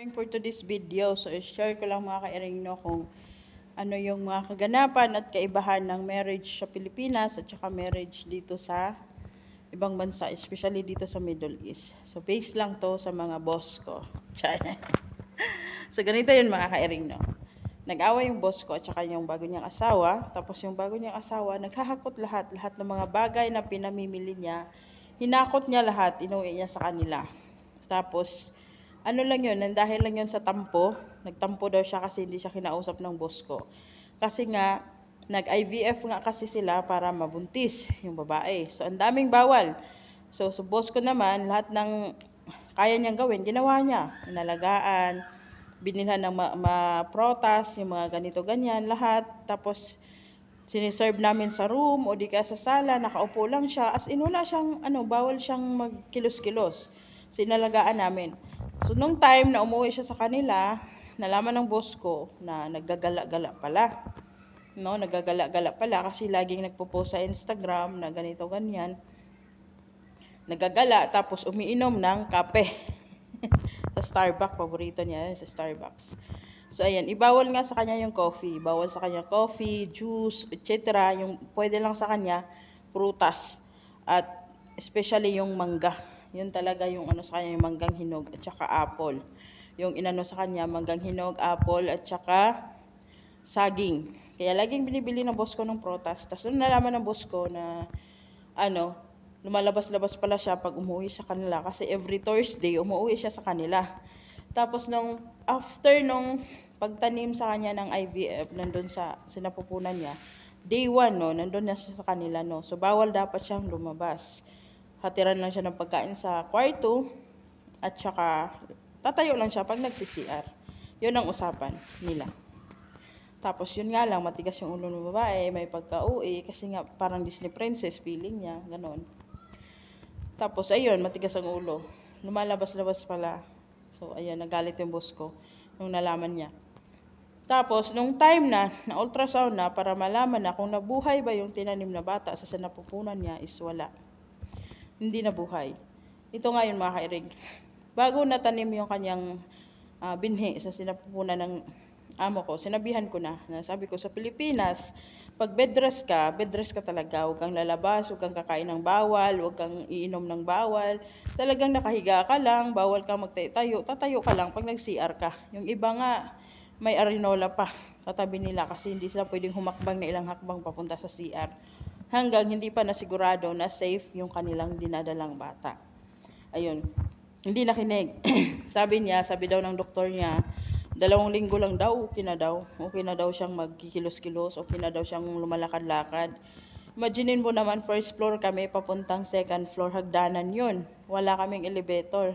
For today's video, so share ko lang mga ka-ering no kung ano yung mga kaganapan at kaibahan ng marriage sa Pilipinas at saka marriage dito sa ibang bansa, especially dito sa Middle East. So based lang to sa mga boss ko. So ganito yun mga ka-ering no. Nag-away yung boss ko at saka yung bago niyang asawa. Tapos yung bago niyang asawa, naghahakot lahat. Lahat ng mga bagay na pinamimili niya, hinakot niya lahat, inuwi niya sa kanila. Tapos, ano lang yun, dahil lang yun sa tampo, nagtampo daw siya kasi hindi siya kinausap ng boss ko. Kasi nga, nag-IVF nga kasi sila para mabuntis yung babae. So, ang daming bawal. So, sa boss ko naman, lahat ng kaya niyang gawin, ginawa niya. Inalagaan, binilhan ng ma- ma-protas, yung mga ganito, ganyan, lahat. Tapos, siniserve namin sa room o di kaya sa sala, nakaupo lang siya. As in, wala siyang, ano, bawal siyang magkilos-kilos. So, inalagaan namin. So, nung time na umuwi siya sa kanila, nalaman ng boss ko na naggagala-gala pala. No, naggagala-gala pala kasi laging nagpo-post sa Instagram na ganito, ganyan. Nagagala, tapos umiinom ng kape. sa Starbucks, paborito niya sa Starbucks. So, ayan, ibawal nga sa kanya yung coffee. Bawal sa kanya coffee, juice, etc. Yung pwede lang sa kanya, prutas. At especially yung mangga. Yun talaga yung ano sa kanya, yung manggang hinog at saka apple. Yung inano sa kanya, manggang hinog, apple at saka saging. Kaya laging binibili ng boss ko ng prutas. Tapos nung nalaman ng boss ko na ano, lumalabas-labas pala siya pag umuwi sa kanila kasi every Thursday umuwi siya sa kanila. Tapos nung after nung pagtanim sa kanya ng IVF nandun sa sinapupunan niya, day one no, nandun na siya sa kanila no. So bawal dapat siyang lumabas. Hatiran lang siya ng pagkain sa kwarto at saka tatayo lang siya pag nagsi-CR. Yun ang usapan nila. Tapos yun nga lang, matigas yung ulo ng babae, may pagka-uwi, kasi nga parang Disney princess feeling niya, ganon. Tapos ayun, matigas ang ulo. Lumalabas-labas pala. So ayun, nagalit yung boss ko nung nalaman niya. Tapos, nung time na, na ultrasound na, para malaman na kung nabuhay ba yung tinanim na bata sa sinapupunan niya, is wala. Hindi nabuhay. Ito ngayon mga kairig. Bago natanim yung kanyang ah, binhi sa sinapupunan ng amo ko, sinabihan ko na, na sabi ko sa Pilipinas, pag bed rest ka, bed rest ka talaga, huwag kang lalabas, huwag kang kakain ng bawal, huwag kang iinom ng bawal, talagang nakahiga ka lang, bawal kang magtayo, tatayo ka lang pag nag-CR ka. Yung iba nga, may arinola pa, katabi nila kasi hindi sila pwedeng humakbang na ilang hakbang papunta sa CR. Hanggang hindi pa nasigurado na safe yung kanilang dinadalang bata. Ayun, hindi nakinig. sabi niya, sabi daw ng doktor niya, dalawang linggo lang daw, okay na daw. Okay na daw siyang magkikilos-kilos, okay na daw siyang lumalakad-lakad. Imaginin mo naman, first floor kami, papuntang second floor, hagdanan yun. Wala kaming elevator.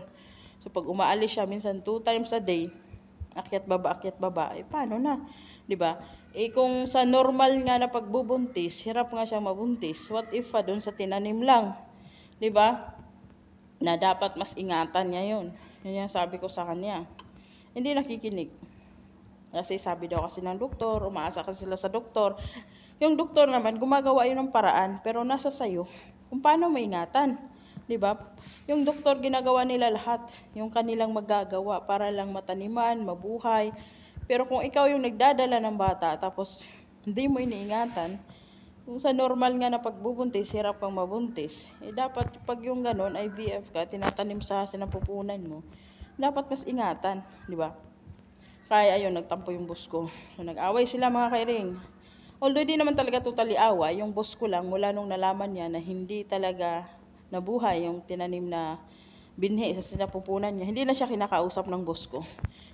So pag umaalis siya, minsan two times a day, akyat baba, akyat baba, eh paano na? 'Di ba? Eh kung sa normal nga na pagbubuntis, hirap nga siyang mabuntis. What if pa doon sa tinanim lang? 'Di ba? Na dapat mas ingatan niya 'yon. Yun yung sabi ko sa kanya. Hindi nakikinig. Kasi sabi daw kasi ng doktor, umaasa kasi sila sa doktor. Yung doktor naman, gumagawa yun ng paraan, pero nasa sayo kung paano maingatan. 'di ba? Yung doktor ginagawa nila lahat, yung kanilang magagawa para lang mataniman, mabuhay. Pero kung ikaw yung nagdadala ng bata tapos hindi mo iniingatan, kung sa normal nga na pagbubuntis, hirap kang mabuntis. Eh dapat pag yung ganon, IVF ka, tinatanim sa sinapupunan mo, dapat mas ingatan, 'di ba? Kaya ayun, nagtampo yung boss ko. So, nag-away sila mga kairing. Although di naman talaga totally away, yung boss ko lang mula nung nalaman niya na hindi talaga nabuhay yung tinanim na binhi sa sinapupunan niya. Hindi na siya kinakausap ng boss ko.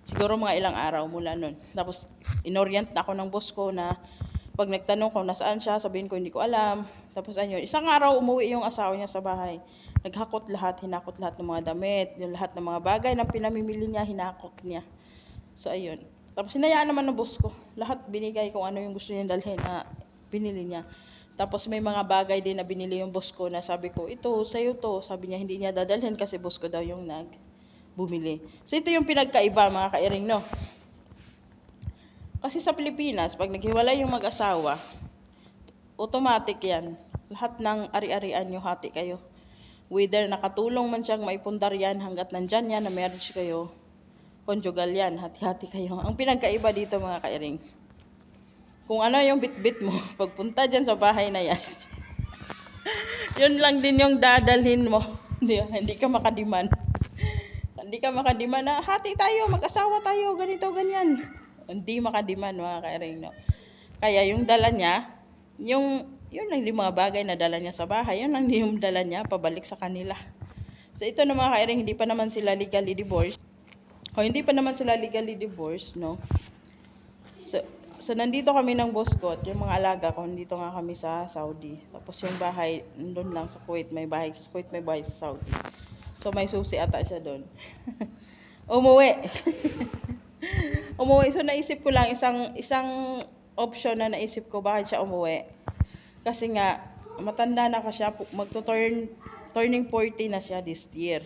Siguro mga ilang araw mula nun. Tapos inorient na ako ng boss ko na pag nagtanong ko nasaan siya, sabihin ko hindi ko alam. Tapos ayun, isang araw umuwi yung asawa niya sa bahay. Naghakot lahat, hinakot lahat ng mga damit, yung lahat ng mga bagay na pinamimili niya, hinakot niya. So ayun. Tapos sinayaan naman ng boss ko. Lahat binigay kung ano yung gusto niya dalhin na binili niya. Tapos may mga bagay din na binili yung boss ko na sabi ko, ito, sa'yo to. Sabi niya, hindi niya dadalhin kasi boss ko daw yung nag bumili. So ito yung pinagkaiba mga kairing, no? Kasi sa Pilipinas, pag naghiwalay yung mag-asawa, automatic yan. Lahat ng ari-arian yung hati kayo. Whether nakatulong man siyang maipundar yan hanggat nandyan yan na marriage kayo, conjugal yan. Hati-hati kayo. Ang pinagkaiba dito mga kairing, kung ano yung bit-bit mo, pagpunta dyan sa bahay na yan, yun lang din yung dadalhin mo. Hindi, hindi ka makadiman. Hindi ka makadiman na, hati tayo, mag-asawa tayo, ganito, ganyan. Hindi makadiman mga kairing, no? Kaya yung dala niya, yung, yun lang yung mga bagay na dala niya sa bahay, yun lang yung dala niya pabalik sa kanila. So ito na mga kairing, hindi pa naman sila legally divorced. O hindi pa naman sila legally divorced, no? So, so nandito kami ng boss ko at yung mga alaga ko, nandito nga kami sa Saudi. Tapos yung bahay, nandun lang sa Kuwait, may bahay sa Kuwait, may bahay sa Saudi. So may susi ata siya doon. Umuwi. umuwi. So naisip ko lang isang isang option na naisip ko bakit siya umuwi. Kasi nga matanda na ka siya, magto-turn turning 40 na siya this year.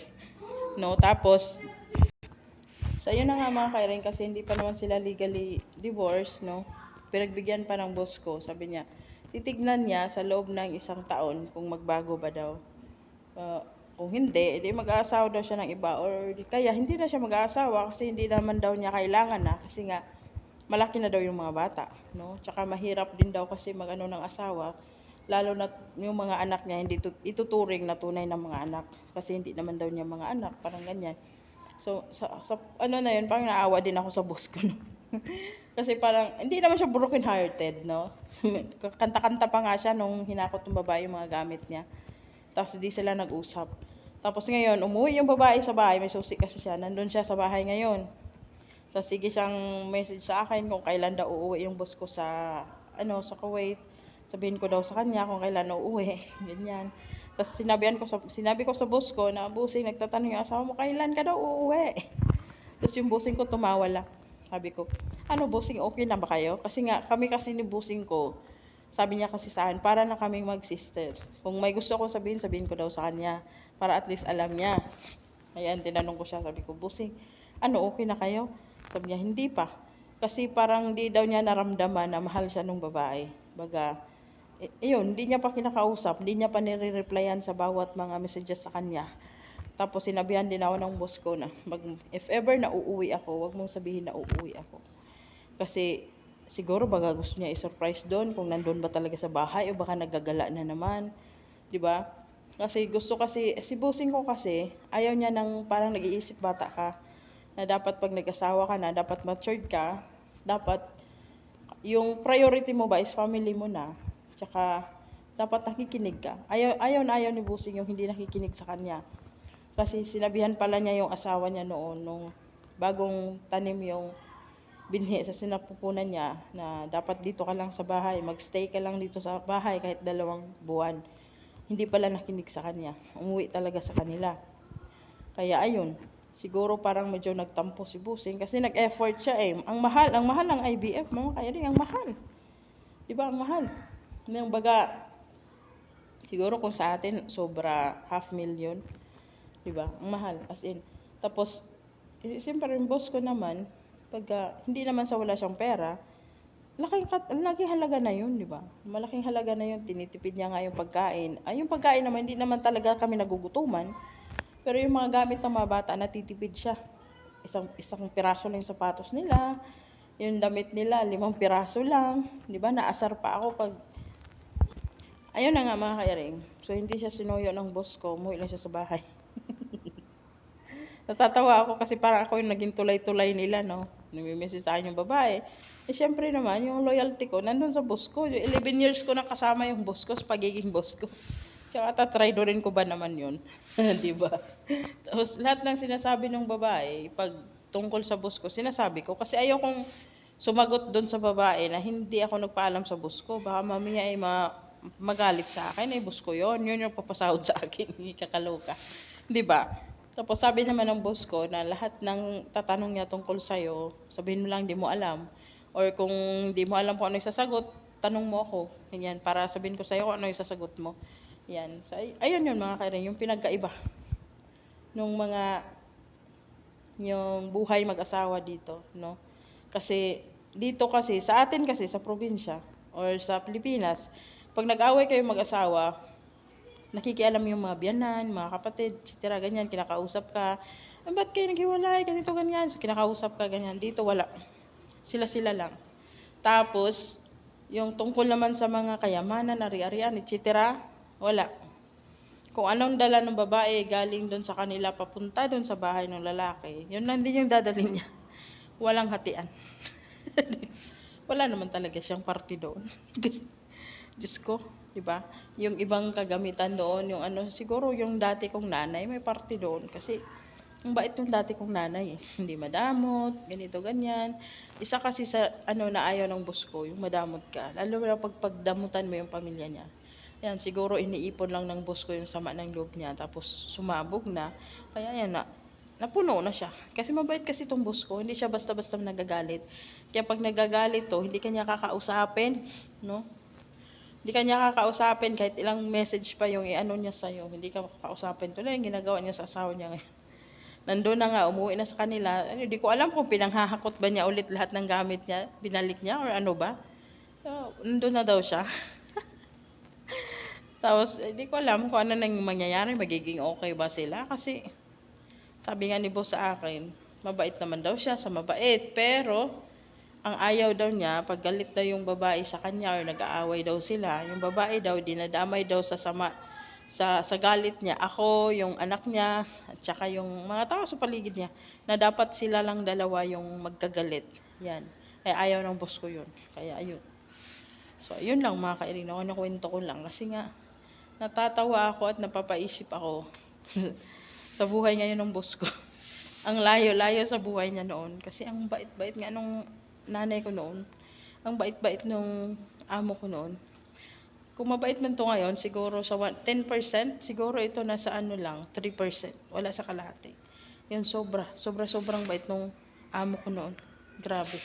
No, tapos So, yun na nga mga kairin kasi hindi pa naman sila legally divorced, no? Pinagbigyan pa ng boss ko. Sabi niya, titignan niya sa loob ng isang taon kung magbago ba daw. Uh, kung hindi, edi mag-aasawa daw siya ng iba. Or kaya hindi na siya mag-aasawa kasi hindi naman daw niya kailangan na. Kasi nga, malaki na daw yung mga bata, no? Tsaka mahirap din daw kasi mag-ano ng asawa. Lalo na yung mga anak niya, hindi tut- ituturing na tunay na mga anak. Kasi hindi naman daw niya mga anak, parang ganyan. So, sa, sa ano na yun, parang naawa din ako sa boss ko, no? Kasi parang, hindi naman siya broken hearted, no? Kanta-kanta pa nga siya nung hinakot ng babae yung mga gamit niya. Tapos di sila nag-usap. Tapos ngayon, umuwi yung babae sa bahay, may susi kasi siya, nandun siya sa bahay ngayon. Tapos sige siyang message sa akin kung kailan daw uuwi yung boss ko sa, ano, sa Kuwait. Sabihin ko daw sa kanya kung kailan uuwi, ganyan. Tapos sinabihan ko sa, sinabi ko sa boss ko na, busing, nagtatanong yung asawa mo, kailan ka daw uuwi? Tapos yung busing ko tumawa lang. Sabi ko, ano busing, okay na ba kayo? Kasi nga, kami kasi ni busing ko, sabi niya kasi sa akin, para na kaming mag-sister. Kung may gusto ko sabihin, sabihin ko daw sa kanya. Para at least alam niya. Ayan, tinanong ko siya, sabi ko, busing, ano, okay na kayo? Sabi niya, hindi pa. Kasi parang di daw niya naramdaman na mahal siya nung babae. Baga, yun, hindi niya pa kinakausap, hindi niya pa nire-replyan sa bawat mga messages sa kanya. Tapos sinabihan din ako ng boss ko na, mag, if ever na uuwi ako, wag mong sabihin na uuwi ako. Kasi siguro baga gusto niya i-surprise doon kung nandun ba talaga sa bahay o baka nagagala na naman. 'Di ba? Kasi gusto kasi, si bossing ko kasi, ayaw niya ng parang nag-iisip bata ka, na dapat pag nag-asawa ka na, dapat matured ka, dapat yung priority mo ba is family mo na, tsaka dapat nakikinig ka. Ayaw, ayaw na ayaw ni bossing yung hindi nakikinig sa kanya. Kasi sinabihan pala niya yung asawa niya noon, nung bagong tanim yung binhi sa sinapupunan niya na dapat dito ka lang sa bahay, magstay ka lang dito sa bahay kahit dalawang buwan. Hindi pala nakinig sa kanya. Umuwi talaga sa kanila. Kaya ayun, siguro parang medyo nagtampo si Busing kasi nag-effort siya eh. Ang mahal, ang mahal ng IBF, mga kaya rin, ang mahal. Di ba, ang mahal. Yung baga, siguro kung sa atin, sobra half million. Di ba? Ang mahal, as in. Tapos, eh, siyempre yung boss ko naman, pag ah, hindi naman sa wala siyang pera, laking, kat, laki halaga na yun, di ba? Malaking halaga na yun, tinitipid niya nga yung pagkain. Ay, yung pagkain naman, hindi naman talaga kami nagugutuman. Pero yung mga gamit ng mga bata, natitipid siya. Isang, isang piraso lang yung sapatos nila, yung damit nila, limang piraso lang. Di ba? Naasar pa ako pag... Ayun na nga mga kairing. So, hindi siya sinuyo ng boss ko. Umuwi lang siya sa bahay. Natatawa ako kasi parang ako yung naging tulay-tulay nila, no? Nagme-message sa akin yung babae. Eh, syempre naman, yung loyalty ko, nandun sa boss ko. Yung 11 years ko na kasama yung boss ko sa pagiging boss ko. Tsaka tatry ko ba naman yun? Di ba? Tapos lahat ng sinasabi ng babae, pag tungkol sa boss ko, sinasabi ko. Kasi ayaw kong sumagot doon sa babae na hindi ako nagpaalam sa boss ko. Baka mamaya ay ma magalit sa akin, eh, boss ko yon Yun yung papasahod sa akin, kakaloka. Di ba? Tapos sabi naman ng boss ko na lahat ng tatanong niya tungkol sa'yo, sabihin mo lang di mo alam. Or kung di mo alam kung ano yung sasagot, tanong mo ako. Ganyan, para sabihin ko sa'yo kung ano yung sasagot mo. Yan. So, ay- ayun yun mga kairin, yung pinagkaiba. Nung mga, yung buhay mag-asawa dito, no? Kasi, dito kasi, sa atin kasi, sa probinsya, or sa Pilipinas, pag nag-away kayo mag-asawa, nakikialam yung mga biyanan, mga kapatid, etc. ganyan, kinakausap ka. "Ah, ba't kayo naghiwalay? Ganito, ganyan. So, kinakausap ka, ganyan. Dito, wala. Sila-sila lang. Tapos, yung tungkol naman sa mga kayamanan, ari-arian, etc., wala. Kung anong dala ng babae galing doon sa kanila papunta doon sa bahay ng lalaki, yun lang din yung dadalhin niya. Walang hatian. wala naman talaga siyang party doon. Diyos ko, di ba? Yung ibang kagamitan doon, yung ano, siguro yung dati kong nanay, may party doon. Kasi, ang bait ng dati kong nanay eh. Hindi madamot, ganito, ganyan. Isa kasi sa, ano, na ayaw ng boss ko, yung madamot ka. Lalo na pag pagdamutan mo yung pamilya niya. Yan, siguro iniipon lang ng boss ko yung sama ng loob niya. Tapos, sumabog na. Kaya yan na, napuno na siya. Kasi mabait kasi itong boss ko. Hindi siya basta-basta nagagalit. Kaya pag nagagalit to, hindi kanya kakausapin, no? Hindi kanya kakausapin kahit ilang message pa yung i-ano niya sa'yo. Hindi ka kakausapin. Ito na yung ginagawa niya sa asawa niya ngayon. Nandun na nga, umuwi na sa kanila. Ano, Hindi ko alam kung pinanghahakot ba niya ulit lahat ng gamit niya, binalik niya, or ano ba. So, nandun na daw siya. Tapos, hindi ko alam kung ano nang mangyayari, magiging okay ba sila. Kasi, sabi nga ni boss sa akin, mabait naman daw siya sa mabait. Pero, ang ayaw daw niya, pag galit daw yung babae sa kanya or nag-aaway daw sila, yung babae daw, dinadamay daw sa sama, sa, sa galit niya. Ako, yung anak niya, at saka yung mga tao sa paligid niya, na dapat sila lang dalawa yung magkagalit. Yan. Kaya ayaw ng boss ko yun. Kaya ayun. So, ayun lang mga kairino. Ano kwento ko lang. Kasi nga, natatawa ako at napapaisip ako sa buhay ngayon ng boss ko. ang layo-layo sa buhay niya noon. Kasi ang bait-bait nga nung nanay ko noon. Ang bait-bait nung amo ko noon. Kung mabait man to ngayon, siguro sa one- 10%, siguro ito nasa ano lang, 3%. Wala sa kalahati. Yun, sobra. Sobra-sobrang bait nung amo ko noon. Grabe.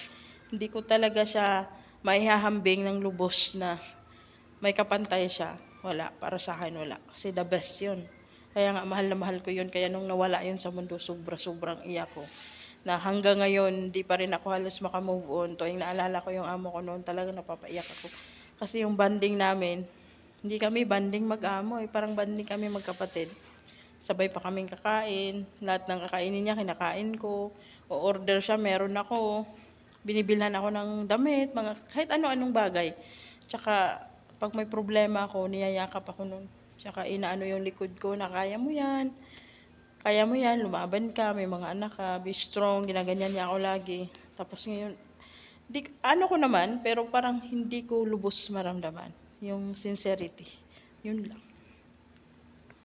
Hindi ko talaga siya maihahambing ng lubos na may kapantay siya. Wala. Para sa akin, wala. Kasi the best yun. Kaya nga, mahal na mahal ko yun. Kaya nung nawala yun sa mundo, sobra-sobrang iyak ko. Na hanggang ngayon, di pa rin ako halos makamove on. Tuwing naalala ko yung amo ko noon, talaga napapaiyak ako. Kasi yung banding namin, hindi kami banding mag-amo eh. Parang banding kami magkapatid. Sabay pa kaming kakain. Lahat ng kakainin niya, kinakain ko. O order siya, meron ako. Binibilhan ako ng damit, mga, kahit ano-anong bagay. Tsaka, pag may problema ako, niyayakap ako nun. Tsaka, inaano yung likod ko na kaya mo yan. Kaya mo yan, lumaban ka, may mga anak ka, be strong, ginaganyan niya ako lagi. Tapos ngayon, di, ano ko naman, pero parang hindi ko lubos maramdaman. Yung sincerity. Yun lang.